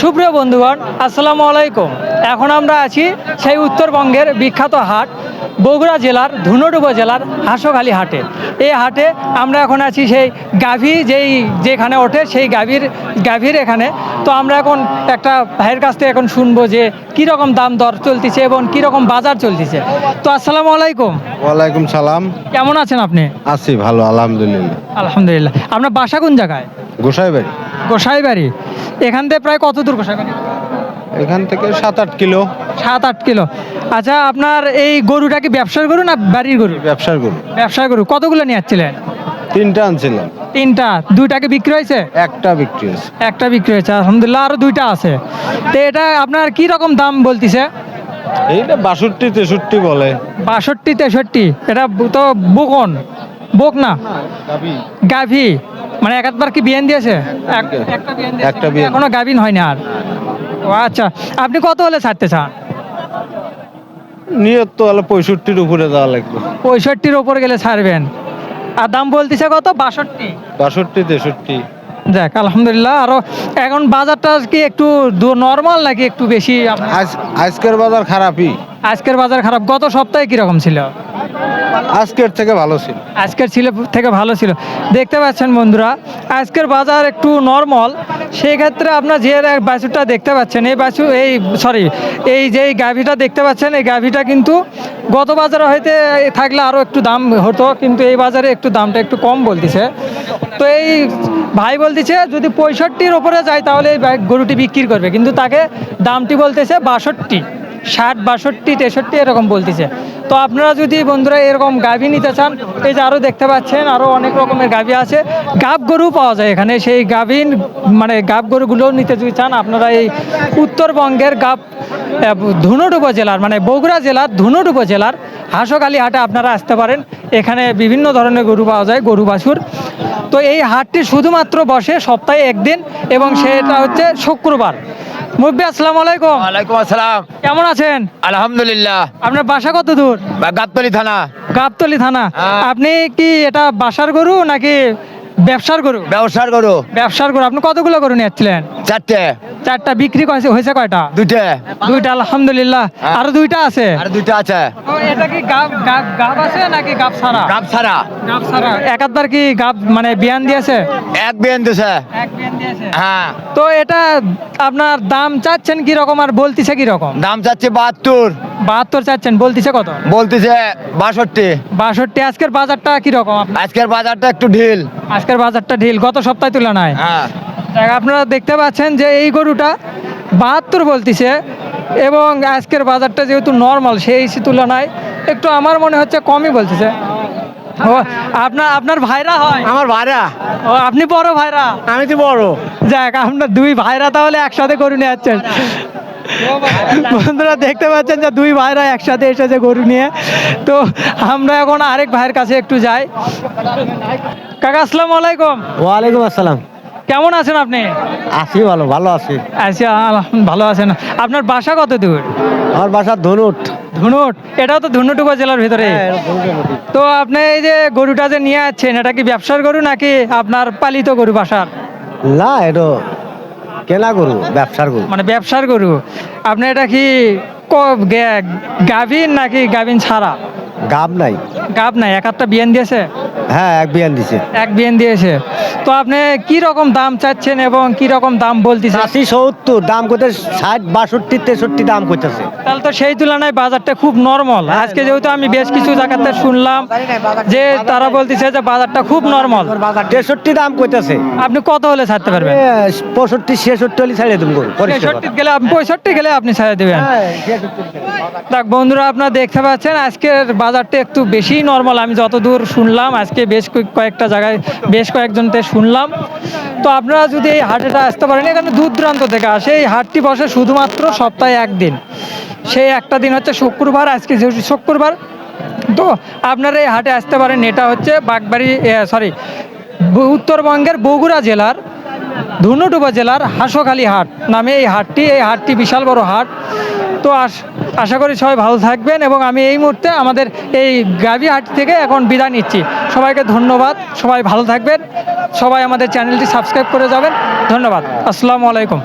সুপ্রিয় বন্ধুগণ আসসালামু আলাইকুম। এখন আমরা আছি সেই উত্তরবঙ্গের বিখ্যাত হাট বগুড়া জেলার ধুনট উপজেলার হাঁসখালি হাটে। এই হাটে আমরা এখন আছি সেই গাভী যেই যেখানে ওঠে সেই গাভীর গাভীর এখানে। তো আমরা এখন একটা ভাইয়ের কাছ থেকে এখন শুনব যে কীরকম দাম দর চলতেছে এবং কীরকম বাজার চলতেছে। তো আসসালামু আলাইকুম। ওয়ালাইকুম সালাম। কেমন আছেন আপনি? আছি ভালো আলহামদুলিল্লাহ। আলহামদুলিল্লাহ। আপনার বাসা কোন জায়গায়? গোসাই বাড়ি গোসাইবাড়ি। এখান থেকে প্রায় কত দূর গোসাইবাড়ি? এখান থেকে সাত আট কিলো। সাত আট কিলো। আচ্ছা আপনার এই গরুটা কি ব্যবসার গরু না বাড়ির গরু? ব্যবসার গরু। ব্যবসার গরু। কতগুলো নিয়ে যাচ্ছিলেন তিনটা আনছিলাম। তিনটা। দুইটাকে বিক্রি হয়েছে? একটা বিক্রি হয়েছে। একটা বিক্রি হয়েছে। আলহামদুলিল্লাহ আরও দুইটা আছে। তো এটা আপনার কি রকম দাম বলতিছে? এইটা বাষট্টি তেষট্টি বলে। বাষট্টি তেষট্টি। এটা তো বকন। বক না? গাভী। মানে এক কি বিয়ান দিয়েছে? একটা। একটা গাভিন হয়নি আর। ও আচ্ছা আপনি কত হলে ছাড়তে চান? নিয়ত তো হলে পঁয়ষট্টির উপরে যাওয়া লাগবে। পঁয়ষট্টির ওপর গেলে ছাড়বেন। আর দাম বলতেছে কত? বাষট্টি। বাষট্টি তেষট্টি। দেখ আলহামদুলিল্লাহ আরও এখন বাজারটা কি একটু নর্মাল নাকি একটু বেশি? আজ আজকের বাজার খারাপই। আজকের বাজার খারাপ। গত সপ্তাহে কীরকম ছিল? আজকের থেকে ভালো ছিল। আজকের ছিল, থেকে ভালো ছিল। দেখতে পাচ্ছেন বন্ধুরা, আজকের বাজার একটু নর্মাল সেই ক্ষেত্রে আপনার যে বাছুরটা দেখতে পাচ্ছেন, এই বাছু এই সরি এই যে গাভীটা দেখতে পাচ্ছেন, এই গাভীটা কিন্তু গত বাজারে হয়তো থাকলে আরও একটু দাম হতো, কিন্তু এই বাজারে একটু দামটা একটু কম বলতেছে। তো এই ভাই বলতেছে, যদি পঁয়ষট্টির ওপরে যায় তাহলে এই গরুটি বিক্রি করবে। কিন্তু তাকে দামটি বলতেছে বাষট্টি, ষাট, বাষট্টি, তেষট্টি এরকম বলতেছে। তো আপনারা যদি বন্ধুরা এরকম গাভী নিতে চান, এই যে আরও দেখতে পাচ্ছেন আরও অনেক রকমের গাভী আছে। গাব গরু পাওয়া যায় এখানে। সেই গাভীন মানে গাব গরুগুলোও নিতে যদি চান, আপনারা এই উত্তরবঙ্গের গাব ধুনট উপজেলার মানে বগুড়া জেলার ধুনট উপজেলার হাঁসকালি হাটে আপনারা আসতে পারেন। এখানে বিভিন্ন ধরনের গরু পাওয়া যায়, গরু বাছুর। তো এই হাটটি শুধুমাত্র বসে সপ্তাহে একদিন এবং সেটা হচ্ছে শুক্রবার। আসসালামু আলাইকুম। ওয়ালাইকুম আসসালাম। কেমন আছেন? আলহামদুলিল্লাহ। আপনার বাসা কত দূর গাবতলি থানা। গাবতলি থানা। হ্যাঁ। আপনি কি এটা বাসার গরু নাকি ব্যবসার গরু? ব্যবসার গরু। ব্যবসার গরু। আপনি কতগুলো গরু নিয়েছিলেন চারটে। চারটা বিক্রি করেছে হয়েছে কয়টা? দুইটা। দুইটা আলহামদুলিল্লাহ। হ্যাঁ। আরও দুইটা আছে? আর দুইটা আছে। তো এটা কি গাব গাব গাব আছে নাকি গাব ছাড়া? গাব ছাড়া। গাব ছাড়া। একাধবার কি গাব মানে বিয়ান দিয়েছে? এক বিয়ান দিছে এক বিয়ান দিয়েছে? হ্যাঁ। তো এটা আপনার দাম চাচ্ছেন কি রকম আর বলতিছে কি রকম দাম চাচ্ছে বাহাত্তর। বাহাত্তর চাচ্ছেন বলতিছে কত? বলতেছে বাষট্টি। বাষট্টি আজকের বাজারটা কি রকম আজকের বাজারটা একটু ঢিল। আজকের বাজারটা ঢিল গত সপ্তাহে তুলনায়। হ্যাঁ। আপনারা দেখতে পাচ্ছেন যে এই গরুটা বাহাত্তর বলতিছে এবং আজকের বাজারটা যেহেতু নর্মাল সেই তুলনায় একটু আমার মনে হচ্ছে কমই বলতেছে। ও আপনার আপনার ভাইরা হয়? আমার ভাড়া ও আপনি বড় ভাইরা? আমি তো বড়। যাক আপনার দুই ভাইরা তাহলে একসাথে গরু নিয়ে যাচ্ছেন। বন্ধুরা দেখতে পাচ্ছেন যে দুই ভাইরা একসাথে এসেছে গরু নিয়ে। তো আমরা এখন আরেক ভাইয়ের কাছে একটু যাই। কাকা আসসালামু আলাইকুম। ওয়ালাইকুম আসসালাম। কেমন আছেন আপনি? আছি ভালো ভালো আছি। আচ্ছা ভালো আছেন। আপনার বাসা কত দূর? আমার বাসা ধনুট। ধুনুট? এটাও তো ধুনুট জেলার ভিতরে। তো আপনি এই যে গরুটা যে নিয়ে যাচ্ছেন এটা কি ব্যবসার গরু নাকি আপনার পালিত গরু বাসার? না এটা কেনা গরু ব্যবসার গরু। মানে ব্যবসার গরু। আপনি এটা কি গাভীন নাকি গাভীন ছাড়া? গাব নাই। গাব নাই এক একটা বিয়ান দিয়েছে? হ্যাঁ এক বিয়ান দিছে। এক বিয়ান দিয়েছে। তো আপনি কি রকম দাম চাচ্ছেন এবং কি রকম দাম বলতেছেন আশি সত্তর দাম করতে ষাট বাষট্টি তেষট্টি দাম করতেছে। তাহলে তো সেই তুলনায় বাজারটা খুব নর্মাল। আজকে যেহেতু আমি বেশ কিছু জায়গাতে শুনলাম যে তারা বলতেছে যে বাজারটা খুব নর্মাল। তেষট্টি দাম করতেছে। আপনি কত হলে ছাড়তে পারবেন? পঁয়ষট্টি ছেষট্টি হলে ছাড়িয়ে দেবো কথা। গেলে আপনি পঁয়ষট্টি গেলে আপনি ছেড়ে দেবেন। হ্যাঁ, দেখ বন্ধুরা আপনারা দেখতে পাচ্ছেন আজকের বাজারটা একটু বেশি নর্মাল। আমি যতদূর শুনলাম আজকে বেশ কয়েক- কয়েকটা জায়গায় বেশ কয়েকজনতে শুনলাম। তো আপনারা যদি এই হাটেটা আসতে পারেন, এখানে দূর দূরান্ত থেকে আসে। এই হাটটি বসে শুধুমাত্র সপ্তাহে একদিন। সেই একটা দিন হচ্ছে শুক্রবার, আজকে যেহেতু শুক্রবার, তো আপনারা এই হাটে আসতে পারেন। এটা হচ্ছে বাগবাড়ি সরি উত্তরবঙ্গের বগুড়া জেলার ধুনুট জেলার হাঁসখালি হাট নামে এই হাটটি। এই হাটটি বিশাল বড় হাট। তো আশা করি সবাই ভালো থাকবেন এবং আমি এই মুহূর্তে আমাদের এই গাভী হাট থেকে এখন বিদায় নিচ্ছি। সবাইকে ধন্যবাদ। সবাই ভালো থাকবেন। সবাই আমাদের চ্যানেলটি সাবস্ক্রাইব করে যাবেন। ধন্যবাদ। আসসালামু আলাইকুম।